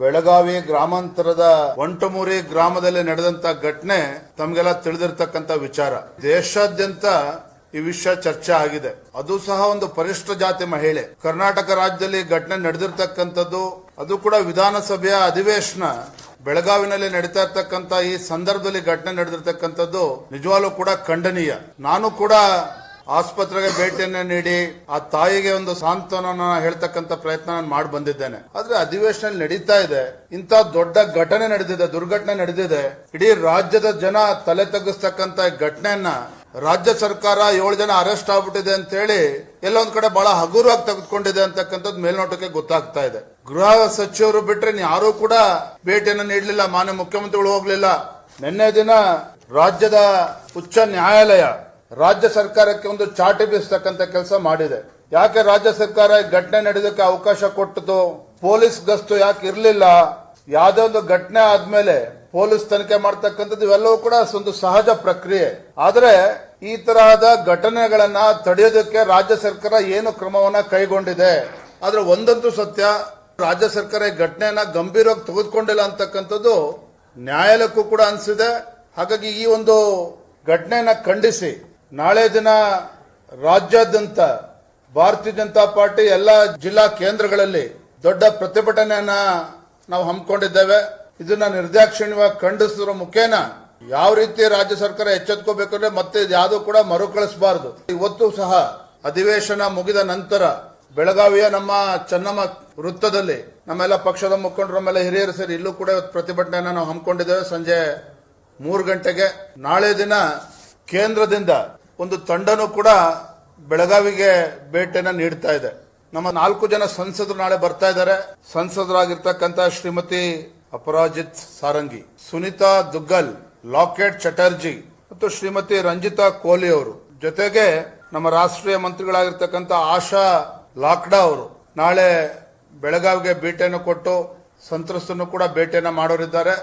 ಬೆಳಗಾವಿ ಗ್ರಾಮಾಂತರದ ಒಂಟಮೂರಿ ಗ್ರಾಮದಲ್ಲಿ ನಡೆದಂತ ಘಟನೆ ತಮಗೆಲ್ಲ ತಿಳಿದಿರ್ತಕ್ಕಂಥ ವಿಚಾರ. ದೇಶಾದ್ಯಂತ ಈ ವಿಷಯ ಚರ್ಚೆ ಆಗಿದೆ. ಅದು ಸಹ ಒಂದು ಪರಿಷ್ಠ ಜಾತಿ ಮಹಿಳೆ. ಕರ್ನಾಟಕ ರಾಜ್ಯದಲ್ಲಿ ಘಟನೆ ನಡೆದಿರ್ತಕ್ಕಂಥದ್ದು, ಅದು ಕೂಡ ವಿಧಾನಸಭೆಯ ಅಧಿವೇಶನ ಬೆಳಗಾವಿನಲ್ಲಿ ನಡೀತಾ ಇರ್ತಕ್ಕಂಥ ಈ ಸಂದರ್ಭದಲ್ಲಿ ಘಟನೆ ನಡೆದಿರ್ತಕ್ಕಂಥದ್ದು ನಿಜವಾಗ್ಲೂ ಕೂಡ ಖಂಡನೀಯ. ನಾನು ಕೂಡ ಆಸ್ಪತ್ರೆಗೆ ಭೇಟಿಯನ್ನ ನೀಡಿ ಆ ತಾಯಿಗೆ ಒಂದು ಸಾಂತ್ವನ ಹೇಳ್ತಕ್ಕಂತ ಪ್ರಯತ್ನ ನಾನು ಮಾಡಿ ಬಂದಿದ್ದೇನೆ. ಆದ್ರೆ ಅಧಿವೇಶನ ನಡೀತಾ ಇದೆ. ಇಂತ ದೊಡ್ಡ ಘಟನೆ ನಡೆದಿದೆ, ದುರ್ಘಟನೆ ನಡೆದಿದೆ. ಇಡೀ ರಾಜ್ಯದ ಜನ ತಲೆ ತಗ್ಗಿಸ್ತಕ್ಕಂತ ಘಟನೆಯನ್ನ ರಾಜ್ಯ ಸರ್ಕಾರ ಏಳು ಜನ ಅರೆಸ್ಟ್ ಆಗ್ಬಿಟ್ಟಿದೆ ಅಂತ ಹೇಳಿ ಎಲ್ಲೊಂದ್ ಕಡೆ ಬಹಳ ಹಗುರವಾಗಿ ತೆಗೆದುಕೊಂಡಿದೆ ಅಂತಕ್ಕಂಥದ್ದು ಮೇಲ್ನೋಟಕ್ಕೆ ಗೊತ್ತಾಗ್ತಾ ಇದೆ. ಗೃಹ ಸಚಿವರು ಬಿಟ್ರೆ ಯಾರು ಕೂಡ ಭೇಟಿಯನ್ನು ನೀಡಲಿಲ್ಲ, ಮಾನ್ಯ ಮುಖ್ಯಮಂತ್ರಿಗಳು ಹೋಗ್ಲಿಲ್ಲ. ನಿನ್ನೆ ದಿನ ರಾಜ್ಯದ ಉಚ್ಚ ನ್ಯಾಯಾಲಯ ರಾಜ್ಯ ಸರ್ಕಾರಕ್ಕೆ ಒಂದು ಚಾಟಿ ಬೀಸ್ತಕ್ಕಂಥ ಕೆಲಸ ಮಾಡಿದೆ. ಯಾಕೆ ರಾಜ್ಯ ಸರ್ಕಾರ ಘಟನೆ ನಡೆಯೋದಕ್ಕೆ ಅವಕಾಶ ಕೊಟ್ಟದ್ದು? ಪೊಲೀಸ್ ಗಸ್ತು ಯಾಕೆ ಇರಲಿಲ್ಲ? ಯಾವುದೇ ಒಂದು ಘಟನೆ ಆದ್ಮೇಲೆ ಪೊಲೀಸ್ ತನಿಖೆ ಮಾಡ್ತಕ್ಕಂಥದ್ದು ಇವೆಲ್ಲವೂ ಕೂಡ ಒಂದು ಸಹಜ ಪ್ರಕ್ರಿಯೆ. ಆದರೆ ಈ ತರಹದ ಘಟನೆಗಳನ್ನ ತಡೆಯೋದಕ್ಕೆ ರಾಜ್ಯ ಸರ್ಕಾರ ಏನು ಕ್ರಮವನ್ನ ಕೈಗೊಂಡಿದೆ? ಆದ್ರೆ ಒಂದಂತೂ ಸತ್ಯ, ರಾಜ್ಯ ಸರ್ಕಾರ ಈ ಘಟನೆಯನ್ನ ಗಂಭೀರವಾಗಿ ತೆಗೆದುಕೊಂಡಿಲ್ಲ ಅಂತಕ್ಕಂಥದ್ದು ನ್ಯಾಯಾಲಯಕ್ಕೂ ಕೂಡ ಅನಿಸಿದೆ. ಹಾಗಾಗಿ ಈ ಒಂದು ಘಟನೆಯನ್ನ ಖಂಡಿಸಿ. ನಾಳೆ ದಿನ ರಾಜ್ಯಾದ್ಯಂತ ಭಾರತೀಯ ಜನತಾ ಪಾರ್ಟಿ ಎಲ್ಲ ಜಿಲ್ಲಾ ಕೇಂದ್ರಗಳಲ್ಲಿ ದೊಡ್ಡ ಪ್ರತಿಭಟನೆಯನ್ನ ನಾವು ಹಮ್ಮಿಕೊಂಡಿದ್ದೇವೆ. ಇದನ್ನ ನಿರ್ದಾಕ್ಷಿಣ್ಯವಾಗಿ ಖಂಡಿಸಿದ್ರ ಮುಖೇನ ಯಾವ ರೀತಿ ರಾಜ್ಯ ಸರ್ಕಾರ ಎಚ್ಚೆತ್ಕೋಬೇಕಂದ್ರೆ ಮತ್ತೆ ಯಾವುದು ಕೂಡ ಮರುಕಳಿಸಬಾರದು. ಇವತ್ತು ಸಹ ಅಧಿವೇಶನ ಮುಗಿದ ನಂತರ ಬೆಳಗಾವಿಯ ನಮ್ಮ ಚೆನ್ನಮ್ಮ ವೃತ್ತದಲ್ಲಿ ನಮ್ಮೆಲ್ಲ ಪಕ್ಷದ ಮುಖಂಡರ ಮೇಲೆ ಹಿರಿಯರು ಸೇರಿ ಇಲ್ಲೂ ಕೂಡ ಪ್ರತಿಭಟನೆಯನ್ನ ನಾವು ಹಮ್ಮಿಕೊಂಡಿದ್ದೇವೆ. ಸಂಜೆ ಮೂರು ಗಂಟೆಗೆ. ನಾಳೆ ದಿನ ಕೇಂದ್ರದಿಂದ ಒಂದು ತಂಡನೂ ಕೂಡ ಬೆಳಗಾವಿಗೆ ಭೇಟಿಯನ್ನು ನೀಡ್ತಾ ಇದೆ. ನಮ್ಮ ನಾಲ್ಕು ಜನ ಸಂಸದರು ನಾಳೆ ಬರ್ತಾ ಇದ್ದಾರೆ. ಸಂಸದರಾಗಿರ್ತಕ್ಕಂಥ ಶ್ರೀಮತಿ ಅಪರಾಜಿತ್ ಸಾರಂಗಿ, ಸುನಿತಾ ದುಗ್ಗಲ್, ಲಾಕೆಟ್ ಚಟರ್ಜಿ ಮತ್ತು ಶ್ರೀಮತಿ ರಂಜಿತಾ ಕೋಹ್ಲಿ ಅವರು. ಜೊತೆಗೆ ನಮ್ಮ ರಾಷ್ಟ್ರೀಯ ಮಂತ್ರಿಗಳಾಗಿರ್ತಕ್ಕಂಥ ಆಶಾ ಲಾಕ್ಡಾ ಅವರು ನಾಳೆ ಬೆಳಗಾವಿಗೆ ಭೇಟಿಯನ್ನು ಕೊಟ್ಟು ಸಂತ್ರಸ್ತರನ್ನು ಕೂಡ ಭೇಟಿಯನ್ನು ಮಾಡೋರಿದ್ದಾರೆ.